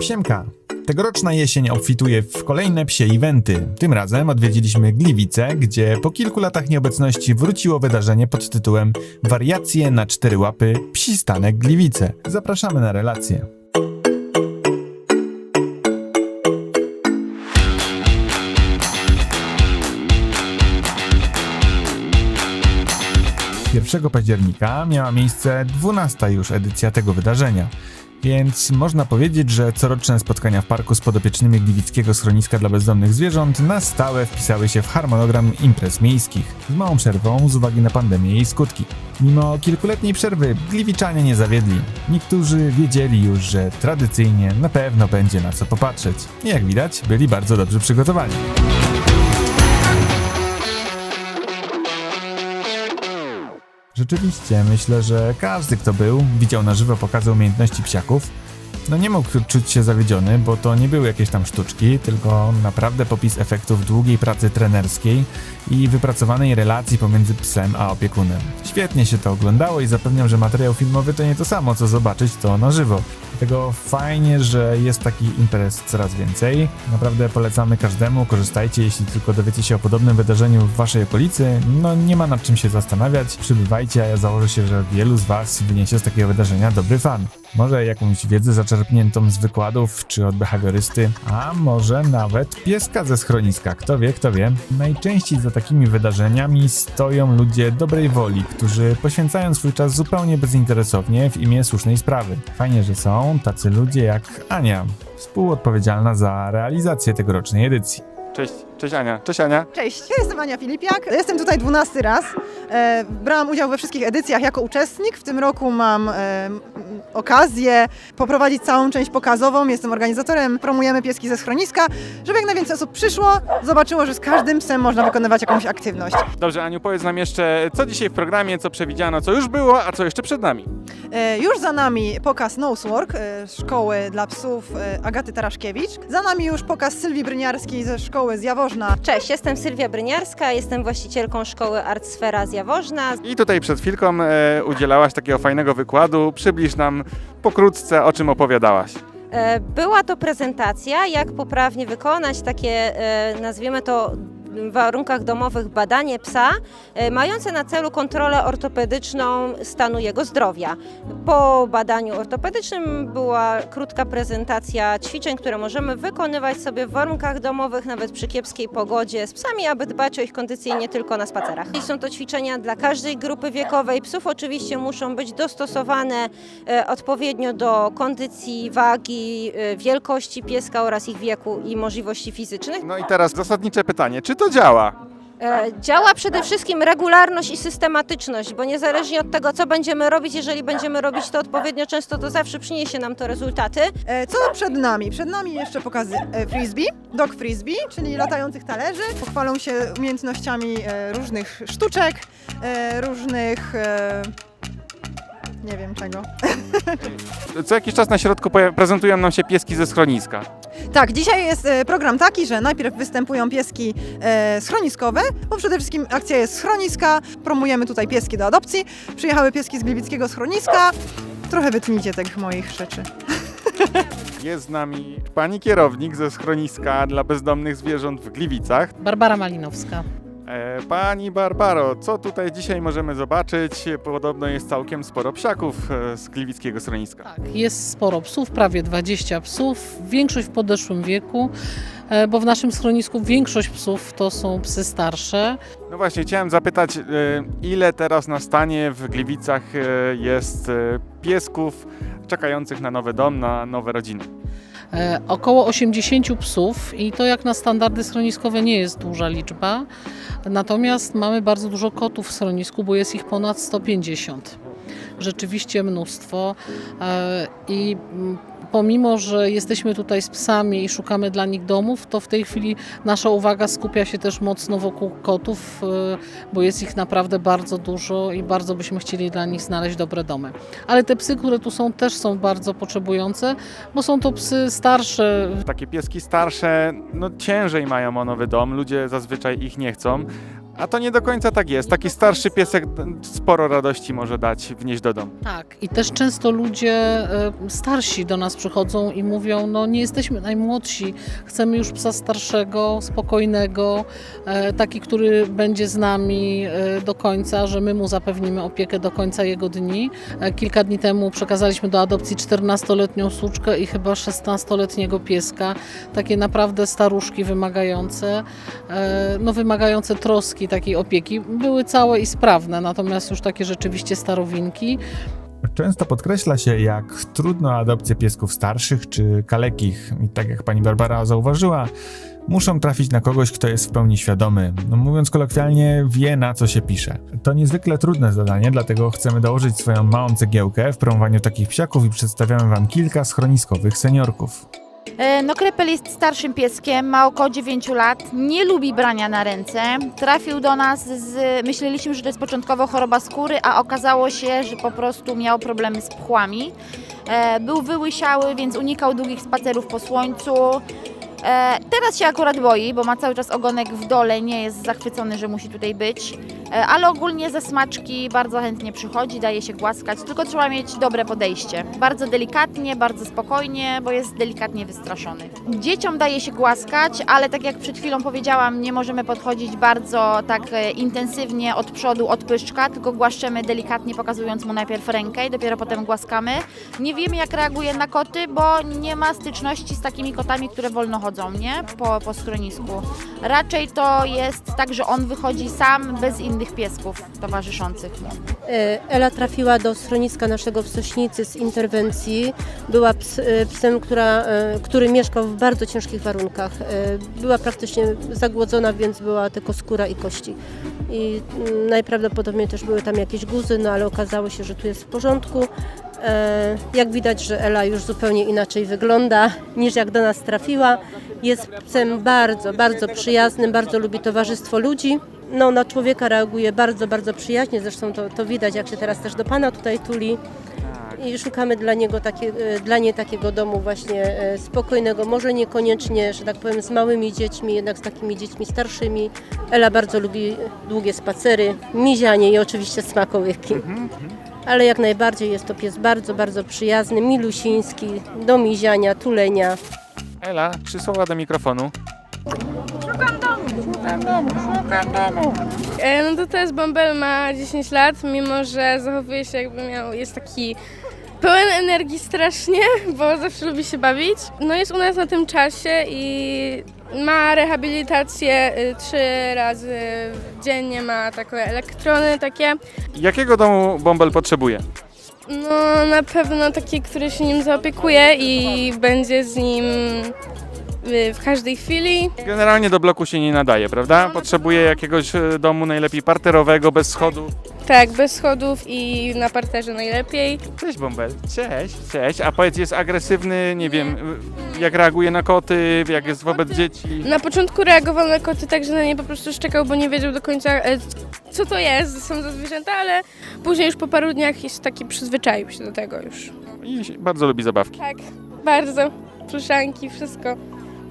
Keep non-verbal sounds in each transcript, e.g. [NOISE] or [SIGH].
Siemka! Tegoroczna jesień obfituje w kolejne psie eventy. Tym razem odwiedziliśmy Gliwice, gdzie po kilku latach nieobecności wróciło wydarzenie pod tytułem Wariacje na cztery łapy Psi Stanek Gliwice. Zapraszamy na relację. Pierwszego października miała miejsce 12 już edycja tego wydarzenia. Więc można powiedzieć, że coroczne spotkania w parku z podopiecznymi Gliwickiego Schroniska dla Bezdomnych Zwierząt na stałe wpisały się w harmonogram imprez miejskich, z małą przerwą z uwagi na pandemię i jej skutki. Mimo kilkuletniej przerwy Gliwiczanie nie zawiedli. Niektórzy wiedzieli już, że tradycyjnie na pewno będzie na co popatrzeć. I jak widać, byli bardzo dobrze przygotowani. Rzeczywiście, myślę, że każdy, kto był, widział na żywo pokazy umiejętności psiaków, no nie mógł czuć się zawiedziony, bo to nie były jakieś tam sztuczki, tylko naprawdę popis efektów długiej pracy trenerskiej i wypracowanej relacji pomiędzy psem a opiekunem. Świetnie się to oglądało i zapewniam, że materiał filmowy to nie to samo, co zobaczyć to na żywo. Dlatego fajnie, że jest takich imprez coraz więcej. Naprawdę polecamy każdemu, korzystajcie, jeśli tylko dowiecie się o podobnym wydarzeniu w waszej okolicy. No nie ma nad czym się zastanawiać, przybywajcie, a ja założę się, że wielu z was wyniesie z takiego wydarzenia dobry fan. Może jakąś wiedzę zaczerpniętą z wykładów czy od behawiorysty, a może nawet pieska ze schroniska, kto wie, kto wie. Najczęściej za takimi wydarzeniami stoją ludzie dobrej woli, którzy poświęcają swój czas zupełnie bezinteresownie w imię słusznej sprawy. Fajnie, że są tacy ludzie jak Ania, współodpowiedzialna za realizację tegorocznej edycji. Cześć, cześć Ania. Cześć Ania. Cześć, ja jestem Ania Filipiak. Jestem tutaj 12 raz. E, brałam udział we wszystkich edycjach jako uczestnik. W tym roku mam e, okazję poprowadzić całą część pokazową. Jestem organizatorem, promujemy pieski ze schroniska, żeby jak najwięcej osób przyszło, zobaczyło, że z każdym psem można wykonywać jakąś aktywność. Dobrze, Aniu, powiedz nam jeszcze, co dzisiaj w programie, co przewidziano, co już było, a co jeszcze przed nami. E, już za nami pokaz Nosework, e, szkoły dla psów e, Agaty Taraszkiewicz. Za nami już pokaz Sylwii Bryniarskiej ze szkoły z Jaworzna. Cześć, jestem Sylwia Bryniarska, jestem właścicielką szkoły Artsfera z Jaworzna. I tutaj przed chwilką e, udzielałaś takiego fajnego wykładu. Przybliż nam pokrótce, o czym opowiadałaś. E, Była to prezentacja, jak poprawnie wykonać takie, e, nazwijmy to, warunkach domowych badanie psa, e, mające na celu kontrolę ortopedyczną stanu jego zdrowia. Po badaniu ortopedycznym była krótka prezentacja ćwiczeń, które możemy wykonywać sobie w warunkach domowych, nawet przy kiepskiej pogodzie z psami, aby dbać o ich kondycję nie tylko na spacerach. Są to ćwiczenia dla każdej grupy wiekowej. Psów oczywiście muszą być dostosowane e, odpowiednio do kondycji, wagi, e, wielkości pieska oraz ich wieku i możliwości fizycznych. No i teraz zasadnicze pytanie, czy to działa? E, Działa przede wszystkim regularność i systematyczność, bo niezależnie od tego, co będziemy robić, jeżeli będziemy robić to odpowiednio często, to zawsze przyniesie nam to rezultaty. E, Co przed nami? Przed nami jeszcze pokazy e, frisbee, dog frisbee, czyli latających talerzy. Pochwalą się umiejętnościami e, różnych sztuczek, e, różnych... e, Nie wiem czego. [LAUGHS] Co jakiś czas na środku poja- prezentują nam się pieski ze schroniska. Tak, dzisiaj jest e, program taki, że najpierw występują pieski e, schroniskowe, bo przede wszystkim akcja jest schroniska, promujemy tutaj pieski do adopcji. Przyjechały pieski z Gliwickiego schroniska. Trochę wytnijcie tych moich rzeczy. [LAUGHS] Jest z nami pani kierownik ze schroniska dla bezdomnych zwierząt w Gliwicach. Barbara Malinowska. E, Pani Barbaro, co tutaj dzisiaj możemy zobaczyć? Podobno jest całkiem sporo psiaków e, z gliwickiego schroniska. Tak, jest sporo psów, prawie 20 psów, większość w podeszłym wieku, e, bo w naszym schronisku większość psów to są psy starsze. No właśnie, chciałem zapytać, ile teraz na stanie w Gliwicach jest piesków czekających na nowy dom, na nowe rodziny? E, Około 80 psów i to jak na standardy schroniskowe nie jest duża liczba. Natomiast mamy bardzo dużo kotów w schronisku, bo jest ich ponad 150. Rzeczywiście mnóstwo. E, I mm, pomimo, że jesteśmy tutaj z psami i szukamy dla nich domów, to w tej chwili nasza uwaga skupia się też mocno wokół kotów, e, bo jest ich naprawdę bardzo dużo i bardzo byśmy chcieli dla nich znaleźć dobre domy. Ale te psy, które tu są, też są bardzo potrzebujące, bo są to psy starsze, Takie pieski starsze, no ciężej mają o nowy dom, ludzie zazwyczaj ich nie chcą. A to nie do końca tak jest. Taki starszy piesek sporo radości może dać wnieść do domu. Tak, i też często ludzie e, starsi do nas przychodzą i mówią, no nie jesteśmy najmłodsi, chcemy już psa starszego, spokojnego, e, taki, który będzie z nami e, do końca, że my mu zapewnimy opiekę do końca jego dni. E, Kilka dni temu przekazaliśmy do adopcji 14-letnią suczkę i chyba 16-letniego pieska, takie naprawdę staruszki wymagające, no wymagające troski, takiej opieki. Były całe i sprawne, natomiast już takie rzeczywiście starowinki. Często podkreśla się, jak trudno adopcję piesków starszych czy kalekich. I tak jak pani Barbara zauważyła, muszą trafić na kogoś, kto jest w pełni świadomy. No, mówiąc kolokwialnie, wie na co się pisze. To niezwykle trudne zadanie, dlatego chcemy dołożyć swoją małą cegiełkę w promowaniu takich psiaków i przedstawiamy wam kilka schroniskowych seniorków. E, No Krepel jest starszym pieskiem, ma około 9 lat, nie lubi brania na ręce. Trafił do nas z, myśleliśmy, że to jest początkowo choroba skóry, a okazało się, że po prostu miał problemy z pchłami. E, Był wyłysiały, więc unikał długich spacerów po słońcu. E, Teraz się akurat boi, bo ma cały czas ogonek w dole, nie jest zachwycony, że musi tutaj być. E, Ale ogólnie ze smaczki bardzo chętnie przychodzi, daje się głaskać, tylko trzeba mieć dobre podejście. Bardzo delikatnie, bardzo spokojnie, bo jest delikatnie wystraszony. Dzieciom daje się głaskać, ale tak jak przed chwilą powiedziałam, nie możemy podchodzić bardzo tak e, intensywnie od przodu, od pyszczka, tylko głaszczemy delikatnie, pokazując mu najpierw rękę i dopiero potem głaskamy. Nie wiemy jak reaguje na koty, bo nie ma styczności z takimi kotami, które wolno chodzą, nie? Po, po schronisku. Raczej to jest tak, że on wychodzi sam, bez innych piesków towarzyszących. E, Ela trafiła do schroniska naszego w Sośnicy z interwencji. Była ps, e, psem, która, e, który mieszkał w bardzo ciężkich warunkach. Była praktycznie zagłodzona, więc była tylko skóra i kości. I mm, najprawdopodobniej też były tam jakieś guzy, no ale okazało się, że tu jest w porządku. Jak widać, że Ela już zupełnie inaczej wygląda niż jak do nas trafiła. Jest psem bardzo, bardzo przyjaznym, bardzo lubi towarzystwo ludzi. No, na człowieka reaguje bardzo, bardzo przyjaźnie, zresztą to, to widać, jak się teraz też do Pana tutaj tuli. I szukamy dla niego takie, e, dla niej takiego domu właśnie e, spokojnego, może niekoniecznie, że tak powiem, z małymi dziećmi, jednak z takimi dziećmi starszymi. Ela bardzo lubi długie spacery, mizianie i oczywiście smakołyki. Ale jak najbardziej jest to pies bardzo, bardzo przyjazny, milusiński, do miziania, tulenia. Ela, trzy słowa do mikrofonu. E, No to też Bąbel ma 10 lat, mimo że zachowuje się jakby miał, jest taki pełen energii strasznie, [LAUGHS] bo zawsze lubi się bawić. No jest u nas na tym czasie i ma rehabilitację y, trzy razy dziennie, ma takie elektrony takie. Jakiego domu Bąbel potrzebuje? No na pewno taki, który się nim zaopiekuje i będzie z nim y, w każdej chwili. Generalnie do bloku się nie nadaje, prawda? Potrzebuje jakiegoś e, domu najlepiej parterowego, bez schodu. Tak, bez schodów i na parterze najlepiej. Cześć Bąbel. Cześć. Cześć. A powiedz, jest agresywny, nie wiem, y, jak reaguje na koty, jak jest wobec dzieci? Na początku reagował na koty tak, że na nie po prostu szczekał, bo nie wiedział do końca, e, co to jest, są za zwierzęta, ale później już po paru dniach jest taki, przyzwyczaił się do tego już. I bardzo lubi zabawki. Tak, bardzo. Pluszanki, wszystko.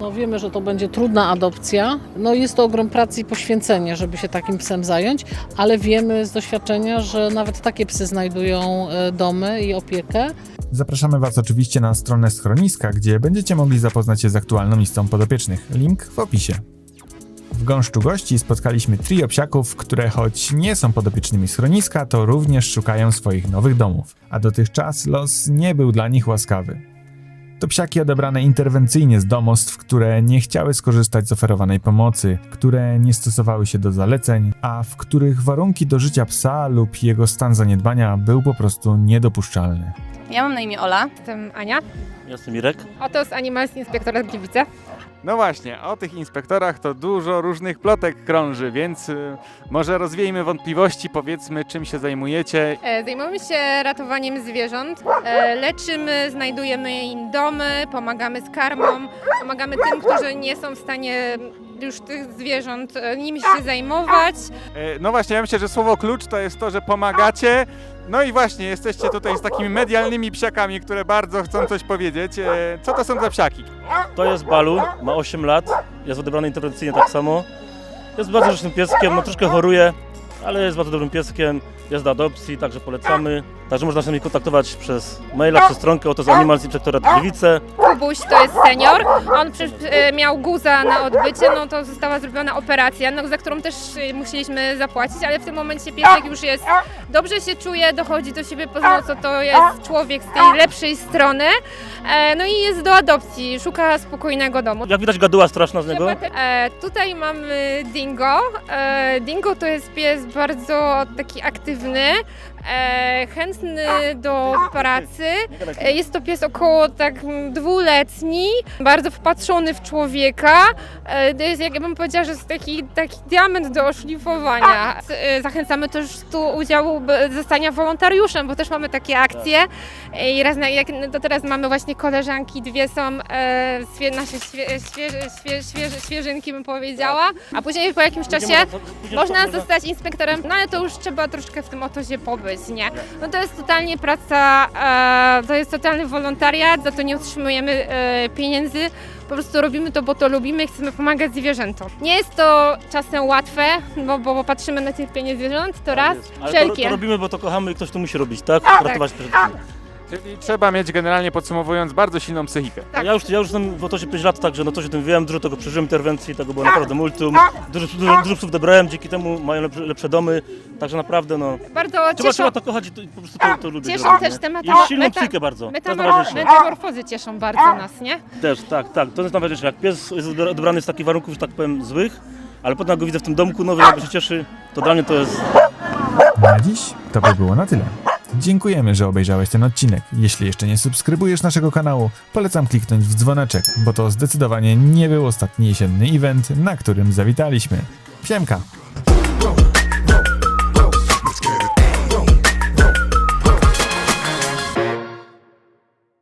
No wiemy, że to będzie trudna adopcja. No jest to ogrom pracy i poświęcenie, żeby się takim psem zająć, ale wiemy z doświadczenia, że nawet takie psy znajdują e, domy i opiekę. Zapraszamy Was oczywiście na stronę schroniska, gdzie będziecie mogli zapoznać się z aktualną listą podopiecznych. Link w opisie. W gąszczu gości spotkaliśmy trio psiaków, które choć nie są podopiecznymi schroniska, to również szukają swoich nowych domów. A dotychczas los nie był dla nich łaskawy. To psiaki odebrane interwencyjnie z domostw, które nie chciały skorzystać z oferowanej pomocy, które nie stosowały się do zaleceń, a w których warunki do życia psa lub jego stan zaniedbania był po prostu niedopuszczalny. Ja mam na imię Ola. Jestem Ania. Jestem Mirek. Oto z Animals Inspektorat Gliwice. No właśnie, o tych inspektorach to dużo różnych plotek krąży, więc y, może rozwiejmy wątpliwości, powiedzmy czym się zajmujecie. E, Zajmujemy się ratowaniem zwierząt. E, Leczymy, znajdujemy im domy, pomagamy z karmą, pomagamy tym, którzy nie są w stanie już tych zwierząt e, nimi się zajmować. E, No właśnie, ja myślę, że słowo klucz to jest to, że pomagacie. No i właśnie, jesteście tutaj z takimi medialnymi psiakami, które bardzo chcą coś powiedzieć. E, Co to są za psiaki? To jest Balu, ma 8 lat, jest odebrany interwencyjnie tak samo. Jest bardzo grzecznym pieskiem, no troszkę choruje, ale jest bardzo dobrym pieskiem. Jest do adopcji, także polecamy. Także można się z nami kontaktować przez maila, przez stronkę, oto z Animals Inspektorat Gliwice. To jest senior. On przecież e, miał guza na odbycie, no to została zrobiona operacja, no, za którą też e, musieliśmy zapłacić, ale w tym momencie piesek już jest, dobrze się czuje, dochodzi do siebie, poznał co to jest człowiek z tej lepszej strony. E, no i jest do adopcji, szuka spokojnego domu. Jak widać gaduła straszna z niego. E, tutaj mamy Dingo. E, Dingo to jest pies bardzo taki aktywny, e, chętny do pracy. E, Jest to pies około tak mm, dwuletni, bardzo wpatrzony w człowieka. E, To jest, jak ja bym powiedziała, że jest taki, taki diament do oszlifowania. E, Zachęcamy też tu udziału b- zostania wolontariuszem, bo też mamy takie akcje. E, I raz na, jak to teraz mamy właśnie koleżanki, dwie są e, swie, nasze świe, świe, świeże, świeżynki bym powiedziała, a później po jakimś czasie można zostać inspektorem, no ale to już trzeba troszkę w tym otozie pobyć, nie? No to jest totalnie praca, e, to jest totalny wolontariat, za to nie otrzymujemy e, pieniędzy, po prostu robimy to, bo to lubimy i chcemy pomagać zwierzętom. Nie jest to czasem łatwe, bo, bo patrzymy na cierpienie zwierząt, to raz, Ale to, wszelkie. to robimy, bo to kochamy i ktoś to musi robić, tak? Ratować przede Czyli trzeba mieć generalnie podsumowując bardzo silną psychikę. Tak. Ja już, ja już jestem w otocie 5 lat, także no coś o tym wiem, dużo tego przeżyłem interwencji, tego było naprawdę multum. Dużo, dużo, dużo psów dobrałem, dzięki temu mają lepsze, lepsze domy, także naprawdę no. Bardzo Trzeba, cieszą, trzeba to kochać i to, i po prostu to, to lubię. cieszą robić, też te I meta- silną meta- psychikę bardzo, to jest metamor- najważniejsze. metamorfozy cieszą bardzo nas, nie? Też, tak, tak, to jest najważniejsze. Jak pies jest odebrany z takich warunków, że tak powiem, złych, ale potem jak go widzę w tym domku nowym, jakby się cieszy, to dla mnie to jest Na dziś to by było na tyle. Dziękujemy, że obejrzałeś ten odcinek. Jeśli jeszcze nie subskrybujesz naszego kanału, polecam kliknąć w dzwoneczek, bo to zdecydowanie nie był ostatni jesienny event, na którym zawitaliśmy. Siemka!